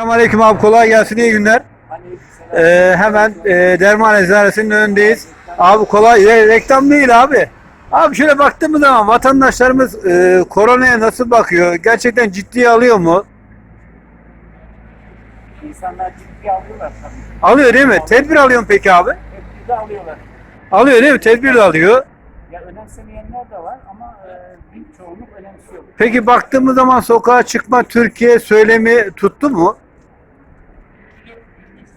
Selamünaleyküm abi kolay gelsin iyi günler. Ee, hemen e, Derman Eczanesi'nin önündeyiz. Abi kolay re- reklam değil abi. Abi şöyle baktığımız zaman vatandaşlarımız e, koronaya nasıl bakıyor? Gerçekten ciddiye alıyor mu? İnsanlar ciddiye alıyorlar tabii. Alıyor değil mi? Tedbir alıyor mu peki abi? Tedbir de alıyorlar. Alıyor değil mi? Tedbir de alıyor. Ya önemsemeyenler de var ama e, büyük çoğunluk önemsiyor. Peki baktığımız zaman sokağa çıkma Türkiye söylemi tuttu mu?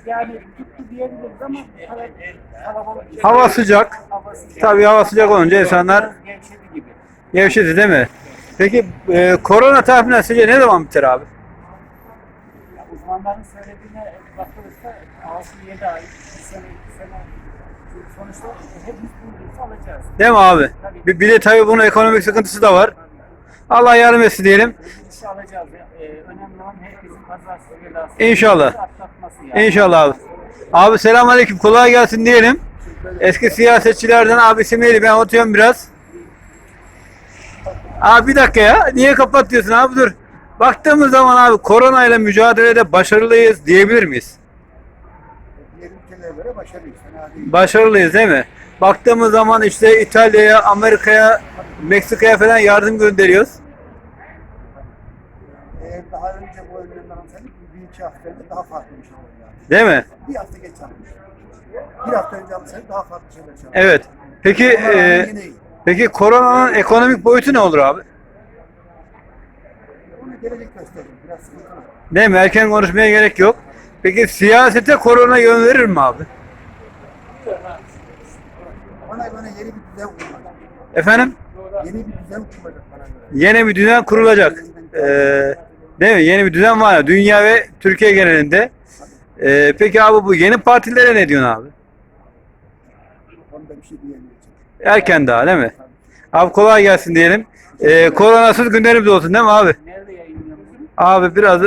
Yani tuttu diyebiliriz ama kalabalık. Hava sıcak. Hava sıcak. Tabii hava sıcak olunca insanlar gevşedi gibi. gevşedi değil mi? Peki e, korona tahminen sizce ne zaman biter abi? Ya uzmanların söylediğine bakılırsa 6-7 ay, 1 sene, 2 sene sonuçta hepimiz bunu alacağız. Değil mi abi? Bir, bir de tabii bunun ekonomik sıkıntısı da var. Allah yardım etsin diyelim. İnşallah. İnşallah abi. Abi selamünaleyküm. Kolay gelsin diyelim. Eski siyasetçilerden abi isim neydi? Ben unutuyorum biraz. Abi bir dakika ya. Niye kapatıyorsun abi dur. Baktığımız zaman abi korona ile mücadelede başarılıyız diyebilir miyiz? diğer ülkelere göre başarılıyız. Fena. Başarılıyız değil mi? Baktığımız zaman işte İtalya'ya, Amerika'ya, Meksika'ya falan yardım gönderiyoruz. Eğer daha önce bu önlemler alsaydık bir iki hafta önce daha farklı bir şey olurdu yani. Değil mi? Bir hafta geç almış. Bir hafta önce alsaydık daha farklı şeyler şey Evet. Peki e, peki koronanın ekonomik boyutu ne olur abi? Onu gelecek gösterir. Biraz sıkıntılı. Değil mi? Erken konuşmaya gerek yok. Peki siyasete korona yön verir mi abi? Bana bana yeni bir düzen kurulacak. Efendim? Yeni bir düzen kurulacak bana göre. Yeni bir düzen kurulacak. Ee, değil mi? Yeni bir düzen var ya, dünya ve Türkiye genelinde. Ee, peki abi bu yeni partilere ne diyorsun abi? Onda bir şey diyemeyeceğim. Erken daha değil mi? Abi kolay gelsin diyelim. Ee, koronasız günlerimiz olsun değil mi abi? Nerede yayınlıyoruz? Abi biraz